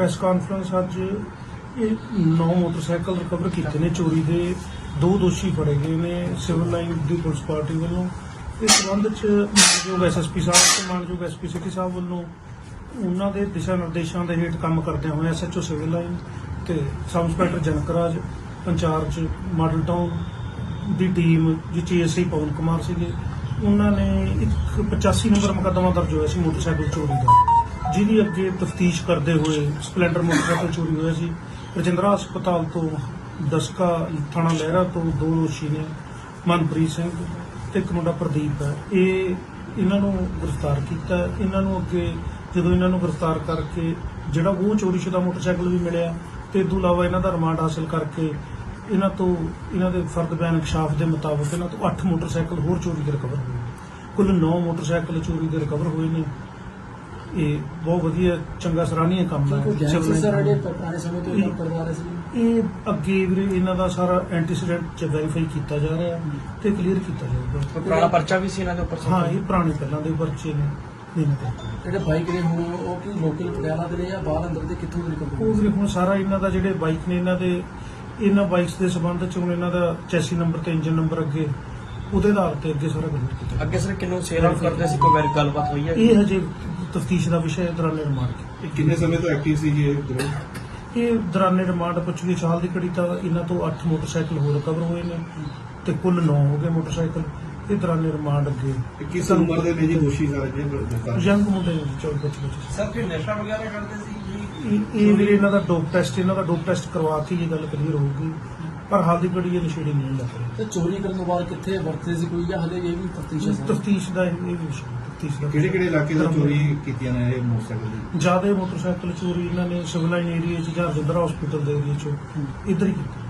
Press conference ਅੱਜ ਇਹ ਨੌ ਮੋਟਰਸਾਈਕਲ ਰਿਕਵਰ ਕੀਤੇ ਨੇ, ਚੋਰੀ ਦੇ ਦੋ ਦੋਸ਼ੀ ਫੜੇ ਗਏ ਨੇ ਸਿਵਲ ਲਾਈਨ ਦੀ ਪੁਲਿਸ ਪਾਰਟੀ ਵੱਲੋਂ। ਇਸ ਸੰਬੰਧ ਚ ਮਾਨਯੋਗ ਐਸਐਸਪੀ ਸਾਹਿਬ ਤੇ ਮਾਨਯੋਗ ਐਸਪੀ ਸਿਟੀ ਸਾਹਿਬ ਵੱਲੋਂ ਉਹਨਾਂ ਦੇ ਦਿਸ਼ਾ ਨਿਰਦੇਸ਼ਾਂ ਦੇ ਹੇਠ ਕੰਮ ਕਰਦਿਆਂ ਹੋਏ ਐਸਐਚਓ ਸਿਵਲ ਲਾਈਨ ਤੇ sub inspector Janakraj incharge model town ਦੀ ਟੀਮ ਜਿਹ ਏਐਸਆਈ ਪਵਨ ਕੁਮਾਰ ਸੀਗੇ। ਉਹਨਾਂ ਨੇ ਇੱਕ 85 ਨੰਬਰ ਮੁਕੱਦਮਾ ਦਰਜ ਹੋਇਆ ਸੀ ਮੋਟਰਸਾਈਕਲ ਚੋਰੀ ਦਾ। ਜਿਹਦੀ ਅੱਗੇ ਤਫਤੀਸ਼ ਕਰਦੇ ਹੋਏ ਸਪਲੈਂਡਰ ਮੋਟਰਸਾਈਕਲ ਚੋਰੀ ਹੋਇਆ ਸੀ। ਰਜਿੰਦਰਾ ਹਸਪਤਾਲ ਤੋਂ ਦਸਕਾ ਥਾਣਾ ਲਹਿਰਾ ਤੋਂ ਦੋ ਦੋਸ਼ੀ ਨੇ, ਮਨਪ੍ਰੀਤ ਸਿੰਘ ਤੇ ਇੱਕ ਮੁੰਡਾ ਪ੍ਰਦੀਪ ਹੈ। ਇਹ ਇਹਨਾਂ ਨੂੰ ਗ੍ਰਿਫਤਾਰ ਕੀਤਾ। ਇਹਨਾਂ ਨੂੰ ਅੱਗੇ ਜਦੋਂ ਇਹਨਾਂ ਨੂੰ ਗ੍ਰਿਫਤਾਰ ਕਰਕੇ ਜਿਹੜਾ ਉਹ ਚੋਰੀਸ਼ੁਦਾ ਮੋਟਰਸਾਈਕਲ ਵੀ ਮਿਲਿਆ ਤੇ ਇਸ ਤੋਂ ਇਲਾਵਾ ਇਹਨਾਂ ਦਾ ਰਿਮਾਂਡ ਹਾਸਲ ਕਰਕੇ ਇਹਨਾਂ ਤੋਂ ਇਹਨਾਂ ਦੇ ਫਰਦ ਬਿਆਨ ਇਨਕਸ਼ਾਫ ਦੇ ਮੁਤਾਬਕ ਇਹਨਾਂ ਤੋਂ 8 ਮੋਟਰਸਾਈਕਲ ਹੋਰ ਚੋਰੀ ਦੇ ਰਿਕਵਰ ਹੋਏ ਕੁੱਲ 9 ਮੋਟਰਸਾਈਕਲ ਚੋਰੀ ਦੇ ਰਿਕਵਰ ਹੋਏ ਨੇ। ਇਹ ਬਹੁਤ ਵਧੀਆ ਚੰਗਾ ਸਰਾਹਨੀय ਕੰਮ ਹੈ। line ਜਿਹੜੇ ਪੁਰਾਣੇ ਸਮੇਂ ਤੋਂ ਕੰਮ ਰਹੇ ਸੀ ਇਹ ਅੱਗੇ ਵੀਰੇ ਇਹਨਾਂ ਦਾ ਸਾਰਾ ਐਂਟੀਸੀਡੈਂਟ ਚ ਵੈਰੀਫਾਈ ਕੀਤਾ ਜਾ ਰਿਹਾ ਤੇ ਕਲੀਅਰ ਕੀਤਾ ਜਾਊਗਾ। ਪੁਰਾਣਾ ਪਰਚਾ ਵੀ ਸੀ ਇਹਨਾਂ ਦੇ ਉੱਪਰ ਹਾਂ ਇਹ ਪੁਰਾਣੇ ਪਹਿਲਾਂ ਦੇ ਪਰਚੇ ਨੇ ਜਿਹੜੇ ਬਾਈਕ ਨੇ ਹੁਣ ਉਹ ਕੀ ਲੋਕਲ ਪਟਿਆਲਾ ਦੇ ਨੇ ਜਾਂ ਬਾਹਰ ਅੰਦਰ ਦੇ ਕਿੱਥੋਂ ਦੇ ਨਿਕਲਦੇ ਉਹ ਵੀਰੇ ਹੁਣ ਸਾਰਾ ਇਹਨਾਂ ਦਾ ਜਿਹੜੇ ਬਾਈਕ ਨੇ ਇਹਨਾਂ ਦੇ ਇਹਨਾਂ ਬਾਈਕਸ ਦੇ ਸੰਬੰਧ ਚ ਹੁਣ ਇਹਨਾਂ ਦਾ ਚੈਸੀ ਨੰਬਰ ਤੇ ਇੰਜਨ ਨੰਬਰ ਅੱਗੇ ਉਹਦੇ ਆਧਾਰ ਤੇ ਅੱਗੇ ਸਾਰਾ ਕਲੀਅਰ ਕੀਤਾ। ਅੱਗੇ ਸਰ ਕਿੰਨੂੰ ਸੇਲ ਆਊਟ ਕਰਦੇ ਸੀ? ਕੋਈ ਵਾਰੀ ਗੱਲਬਾਤ ਹੋਈ ਹੈ? ਇਹ ਹਜੇ ਤਫਤੀਸ਼ ਦਾ ਵਿਸ਼ਾ ਹੈ ਦੌਰਾਨੇ ਰਿਮਾਂਡ। ਇਹ ਕਿੰਨੇ ਸਮੇਂ ਤੋਂ ਐਕਟਿਵ ਸੀ ਜੀ ਇਹ ਗਰੋਹ? ਇਹ ਦੌਰਾਨੇ ਰਿਮਾਂਡ ਪੁੱਛਗੀ ਸਾਲ ਦੀ ਕੜੀ ਤਾਂ ਇਹਨਾਂ ਤੋਂ 8 ਮੋਟਰਸਾਈਕਲ ਹੋਰ ਰਿਕਵਰ ਹੋਏ ਨੇ ਤੇ ਕੁੱਲ 9 ਹੋ ਗਏ ਮੋਟਰਸਾਈਕਲ। ਇਹ ਦੌਰਾਨੇ ਰਿਮਾਂਡ ਅੱਗੇ। ਇਹ ਕਿਸ ਉਮਰ ਦੇ ਨੇ ਜੀ ਦੋਸ਼ੀ ਸਾਰੇ ਜਿਹੜੇ ਗ੍ਰਿਫਤਾਰ ਯੰਗ ਮੁੰਡੇ ਨੇ 24 25 25 ਸਰ ਕੋਈ ਨਸ਼ਾ ਵਗੈਰਾ ਕਰਦੇ ਸੀ ਜੀ? ਇਹ ਇਹ ਵੀਰੇ ਇਹਨਾਂ ਦਾ ਡੋਪ ਟੈਸਟ ਇਹਨਾਂ ਦਾ ਡੋਪ ਟੈਸਟ ਕਰਵਾ ਕੇ ਇਹ ਗੱਲ ਕਲੀਅਰ ਹੋਊਗੀ। ਪਰ ਹਾਲ ਦੀ ਘੜੀ ਇਹ ਨਸ਼ੇੜੀ ਨਹੀਂ ਲੱਗ ਰਹੀ। ਤੇ ਚੋਰੀ ਕਰਨ ਤੋਂ ਬਾਅਦ ਕਿੱਥੇ ਵਰਤੇ ਸੀ ਕੋਈ ਜਾਂ ਹਲੇ ਇਹ ਵੀ ਤਫਤੀਸ਼ ਹੈ ਸਰ? ਤਫਤੀਸ਼ ਦਾ ਇਹ ਇਹ ਵੀ ਵਿਸ਼ਾ ਤਫਤੀਸ਼ ਦਾ ਕਿਹੜੇ ਕਿਹੜੇ ਇਲਾਕੇ ਤੋਂ ਚੋਰੀ ਕੀਤੀਆਂ ਨੇ ਇਹ ਮੋਟਰਸਾਈਕਲ ਦੀ? ਜ਼ਿਆਦਾ ਮੋਟਰਸਾਈਕਲ ਚੋਰੀ ਇਹਨਾਂ ਨੇ ਸਿਵਲ ਲਾਈਨ ਏਰੀਆ ਚ ਜਾਂ ਰਜਿੰਦਰਾ ਹਸਪੀਟਲ ਦੇ ਏਰੀਆ ਚ ਇੱਧਰ ਹੀ ਕੀਤੀ